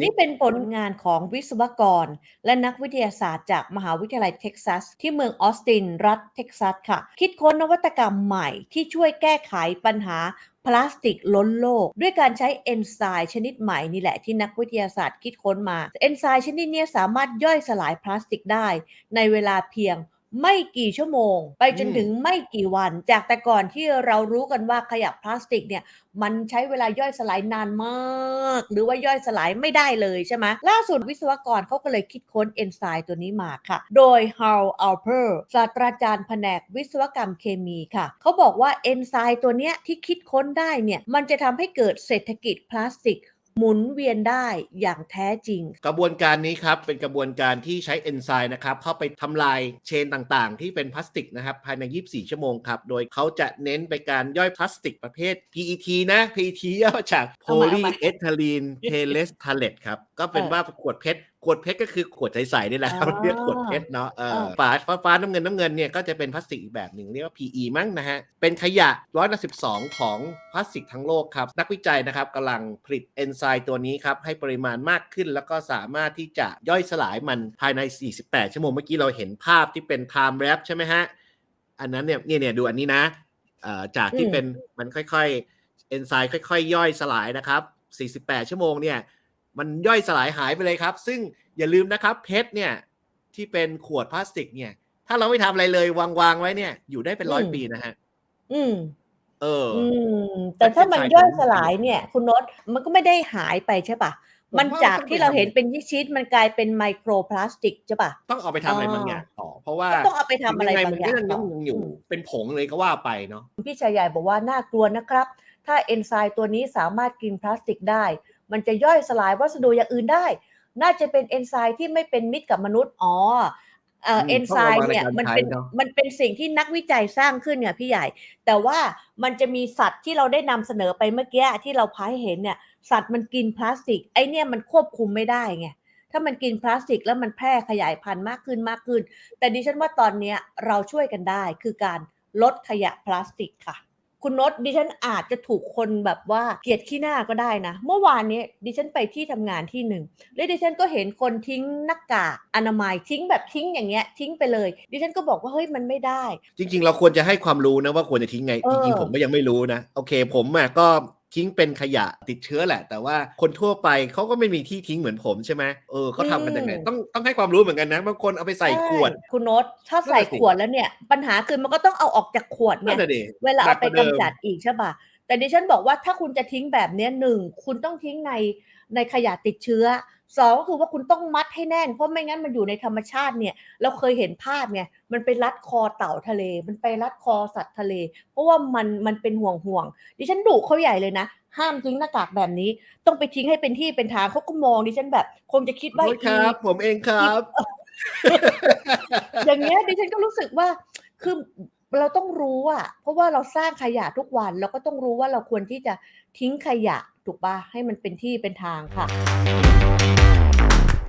นี่เป็นผลงานของวิศวกร และนักวิทยาศาสตร์จากมหาวิทยาลัยเท็กซัส ที่เมืองออสติน รัฐเท็กซัสค่ะ คิดค้นนวัตกรรมใหม่ที่ช่วยแก้ไขปัญหาพลาสติกล้นโลก ด้วยการใช้เอนไซม์ชนิดใหม่นี่แหละที่นักวิทยาศาสตร์คิดค้นมา เอนไซม์ชนิดนี้สามารถย่อยสลายพลาสติกได้ ในเวลาเพียง ไม่กี่ชั่วโมง ไปจนอืมถึงไม่กี่วัน จากแต่ก่อนที่เรารู้กันว่าขยะพลาสติกเนี่ย มันใช้เวลาย่อยสลายนานมาก หรือว่าย่อยสลายไม่ได้เลยใช่ไหมล่าสุดวิศวกรเขาก็เลยคิดค้นเอนไซม์ตัวนี้มาค่ะ โดย Hal Alper ศาสตราจารย์แผนกวิศวกรรมเคมีค่ะ เขาบอกว่าเอนไซม์ตัวเนี้ยที่คิดค้นได้เนี่ยมันจะทำให้เกิดเศรษฐกิจพลาสติก หมุนเวียนได้อย่างแท้จริง กระบวนการนี้ครับเป็นกระบวนการที่ใช้เอนไซม์นะครับเข้าไปทำลายเชนต่างๆ ที่เป็นพลาสติกนะครับภายใน 24 ชั่วโมงครับ โดยเขาจะเน้นไปการย่อยพลาสติกประเภท PET นะ PET ย่อมาจากเอามาเอามา polyethylene tailess pellet ครับ ก็เป็นเออว่าขวดเพชร ขวดเพชรก็คือขวดใสๆนี่แหละครับอ๋อเรียกขวดเพชรเนาะเออเออฝาฟ้าฟ้าน้ำเงินน้ำเงินเนี่ยก็จะเป็นพลาสติกอีกแบบหนึ่งเรียกว่า PE มั้งนะฮะ เป็นขยะร้อยละ12ของพลาสติกทั้งโลกครับ นักวิจัยนะครับกำลังผลิตเอนไซม์ตัวนี้ครับให้ปริมาณมากขึ้น แล้วก็สามารถที่จะย่อยสลายมันภายใน 48 ชั่วโมงเมื่อกี้เราเห็นภาพที่เป็น time lapse ใช่ไหมฮะ อันนั้นเนี่ยเนี่ยเนี่ยดูอันนี้นะเอ่อจากที่อืมเป็นมันค่อยๆเอนไซม์ค่อยๆ ย่อยสลายนะครับ 48 ชั่วโมงเนี่ย มันย่อยสลายหายไปเลยครับ ซึ่งอย่าลืมนะครับเพชรเนี่ยที่เป็นขวดพลาสติกเนี่ย ถ้าเราไม่ทำอะไรเลยวางวางๆไว้เนี่ย อยู่ได้เป็นร้อยอืมปีนะฮะอืมเออออืมแต่ถ้ามันเป็นย่อยสายสลายเนี่ย คุณโนตมันก็ไม่ได้หายไปใช่ปะผมมันว่าจากต้องไปที่เราเห็นทำเป็นชิ้นๆมันกลายเป็นไมโครพลาสติกใช่ปะต้องเอาไปทำอะไรอ๋อบางอย่างต่อ เพราะว่าก็ต้องเอาไปทำอะไรยับางอย่างมันก็ต่อยังอยู่อืมเป็นผงเลยก็ว่าไปเนาะพี่ชายใหญ่บอกว่าน่ากลัวนะครับ ถ้าเอนไซม์ตัวนี้สามารถกินพลาสติกได้ มันจะย่อยสลายวัสดุอย่างอื่นได้ น่าจะเป็นเอนไซม์ที่ไม่เป็นมิตรกับมนุษย์ อ๋อเอ่ออืมเอนไซม์เนี่ยต้องระวังในการมันเป็นใช้เนอะมันเป็นสิ่งที่นักวิจัยสร้างขึ้นเนี่ยพี่ใหญ่ แต่ว่ามันจะมีสัตว์ที่เราได้นำเสนอไปเมื่อกี้ที่เราพาให้เห็นเนี่ย สัตว์มันกินพลาสติก ไอเนี่ยมันควบคุมไม่ได้ไงถ้ามันกินพลาสติกแล้วมันแพร่ขยายพันธุ์มากขึ้นมากขึ้น แต่ดิฉันว่าตอนเนี้ยเราช่วยกันได้คือการลดขยะพลาสติกค่ะ คุณนศดิฉันอาจจะถูกคนแบบว่าเกลียดขี้หน้าก็ได้นะ เมื่อวานนี้ดิฉันไปที่ทำงานที่หนึ่งแล้วดิฉันก็เห็นคนทิ้งหน้ากากอนามัยทิ้งแบบทิ้งอย่างเงี้ยทิ้งไปเลย ดิฉันก็บอกว่าเฮ้ยมันไม่ได้ จริง ๆ เราควรจะให้ความรู้นะว่าควรจะทิ้งไงเอจริงๆผมก็ยังไม่รู้นะ โอเค ผมอะก็ ทิ้งเป็นขยะติดเชื้อแหละ แต่ว่าคนทั่วไปเขาก็ไม่มีที่ทิ้งเหมือนผมใช่ไหมเออเขาทำกันยังไงต้องต้องให้ความรู้เหมือนกันนะบางคนเอาไปใส่ขวดใช่คุณโน้ตถ้าใส่นั่นน่ะสิขวดแล้วเนี่ย ปัญหาคือมันก็ต้องเอาออกจากขวดไงนั่นน่ะดิเวลาเอาไปหนักกว่าเดิมกำจัดอีกใช่ป่ะแต่ดิฉันบอกว่าถ้าคุณจะทิ้งแบบเนี้ยหนึ่งคุณต้องทิ้งในในขยะติดเชื้อ สองก็คือว่าคุณต้องมัดให้แน่น เพราะไม่งั้นมันอยู่ในธรรมชาติเนี่ย เราเคยเห็นภาพไงมันไปรัดคอเต่าทะเล มันไปรัดคอสัตว์ทะเล เพราะว่ามันมันเป็นห่วงห่วงๆดิฉันดุเขาใหญ่เลยนะ ห้ามทิ้งหน้ากากแบบนี้ ต้องไปทิ้งให้เป็นที่เป็นทางเขาก็มองดิฉันแบบ คงจะคิดขอว่าโทษครับ ผมเองครับ อย่างเงี้ยดิฉันก็รู้สึกว่าคือ เราต้องรู้อะเพราะว่าเราสร้างขยะทุกวัน เราก็ต้องรู้ว่าเราควรที่จะทิ้งขยะถูกปะให้มันเป็นที่เป็นทางค่ะ